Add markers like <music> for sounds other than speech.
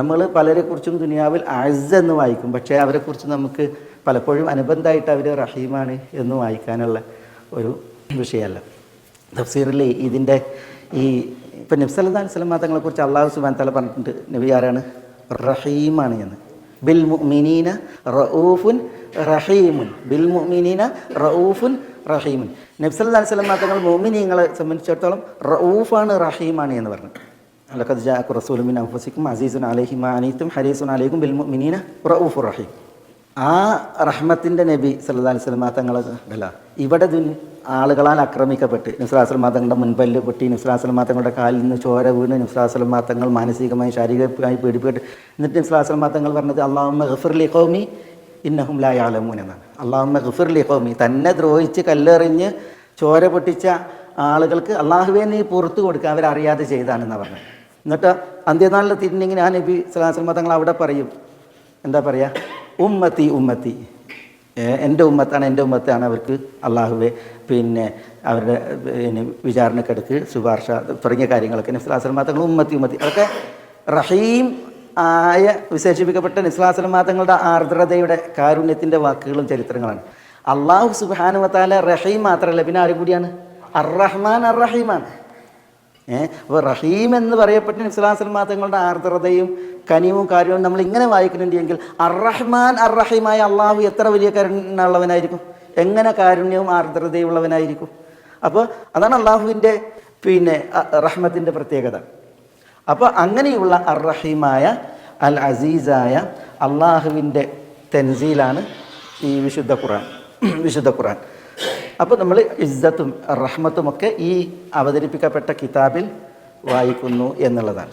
നമ്മൾ പലരെക്കുറിച്ചും ദുനിയാവിൽ അഴ്സ് എന്ന് വായിക്കും. പക്ഷേ അവരെക്കുറിച്ച് നമുക്ക് പലപ്പോഴും അനുബന്ധമായിട്ട് അവർ റഹീമാണ് എന്ന് വായിക്കാനുള്ള ഒരു വിഷയമല്ല. തഫ്സീറിൽ ഇതിന്റെ ഈ ഇപ്പം നബ്സല്ലാ വസ്ലം തങ്ങളെക്കുറിച്ച് അള്ളാഹു സുബാൻ തല പറഞ്ഞിട്ടുണ്ട്. നബി ആരാണ്? റഹീമാണ് എന്ന്. ബിൽ മുഅ്മിനീന റഊഫുൻ റഹീമുൻ. ബിൽ മുഅ്മിനീന റഊഫുൻ റഹീമുൻ. നബ്സല്ലാ വസ്ലം തങ്ങൾ മോമിനീങ്ങളെ സംബന്ധിച്ചിടത്തോളം റഊഫാണ് റഹീമാണ് എന്ന് പറഞ്ഞു. ലഖദ് ജാഅകു റസൂലു മിൻ അൻഫുസിക്കും അസീസുൻ അലൈഹി മാ അനീത്തും ഹരീസുൻ അലൈക്കും ബിൽ മുഅ്മിനീന റഊഫുർ റഹീം ആ റഹ്മത്തിന്റെ നബി സല്ലല്ലാഹു അലൈഹി വസല്ലം തങ്ങൾ അല്ല ഇവിടെ ആളുകളാൽ ആക്രമിക്കപ്പെട്ട് നിസ്ലാസ്ലം മാതങ്ങളുടെ മുൻപല്ല് പൊട്ടി നിസ്ലാസ്ലം മാതങ്ങളുടെ കാലിൽ നിന്ന് ചോര വീണ് നിസ്ലാസ്ലം മാതങ്ങൾ മാനസികമായി ശാരീരികമായി പീഡിപ്പിക്കട്ട് എന്നിട്ട് നിസ്ലാസ്ലം മാതങ്ങൾ പറഞ്ഞത് അള്ളാഹുമ്മ ഗഫിർലി ഹോമി ഇന്നഹും ലായ ആലമൂൻ എന്നാണ് അള്ളാഹുമ്മ ഗഫിർലി ഹോമി തന്നെ ദ്രോഹിച്ച് കല്ലെറിഞ്ഞ് ചോര പൊട്ടിച്ച ആളുകൾക്ക് അള്ളാഹുവെ നീ പുറത്തു കൊടുക്കുക അവരറിയാതെ ചെയ്താണെന്നാണ് പറഞ്ഞത്. എന്നിട്ട് അന്ത്യനാളിൽ തിരിഞ്ഞെങ്കിൽ ആ നബി സ്വലാസ്ലം തങ്ങൾ അവിടെ പറയും. എന്താ പറയുക ഉമ്മത്തി ഉമ്മത്തി. എന്റെ ഉമ്മത്താണ് എന്റെ ഉമ്മത്താണ് അവർക്ക് അള്ളാഹുവെ. പിന്നെ അവരുടെ പിന്നെ വിചാരണക്കെടുക്ക് ശുപാർശ തുടങ്ങിയ കാര്യങ്ങളൊക്കെ നിസ്ലാസ്ലം തങ്ങൾ ഉമ്മത്തി ഉമ്മത്തി. അതൊക്കെ റഹീം ആയ വിശേഷിപ്പിക്കപ്പെട്ട നിസ്ലാസ്ലം തങ്ങളുടെ ആർദ്രതയുടെ കാരുണ്യത്തിന്റെ വാക്കുകളും ചരിത്രങ്ങളാണ്. അള്ളാഹു സുബാനുവത്താല റഹീം മാത്രമല്ല പിന്നെ ആരും കൂടിയാണ്? അർ റഹ്മാൻ അർ റഹീമാണ് അപ്പോൾ റഹീം എന്ന് പറയപ്പെട്ട നിസ്ലാസ്ലം തങ്ങളുടെ ആർദ്രതയും കനിവും കാര്യവും നമ്മൾ ഇങ്ങനെ വായിക്കുന്നുണ്ടെങ്കിൽ അറഹ്മാൻ അറഹീമായ അള്ളാഹു എത്ര വലിയ കരുണയുള്ളവനായിരിക്കും? എങ്ങനെ കാരുണ്യവും ആർദ്രതയും ഉള്ളവനായിരിക്കും അപ്പോൾ അതാണ് അള്ളാഹുവിന്റെ പിന്നെ റഹ്മത്തിന്റെ പ്രത്യേകത. അപ്പോൾ അങ്ങനെയുള്ള അറഹീമായ അൽ അസീസായ അള്ളാഹുവിന്റെ തെൻസീലാണ് ഈ വിശുദ്ധ ഖുർആൻ. <clears throat> വിശുദ്ധ ഖുറാൻ അപ്പോൾ നമ്മൾ ഇസ്സത്തും റഹ്മത്തുമൊക്കെ ഈ അവതരിപ്പിക്കപ്പെട്ട കിതാബിൽ വായിക്കുന്നു എന്നുള്ളതാണ്.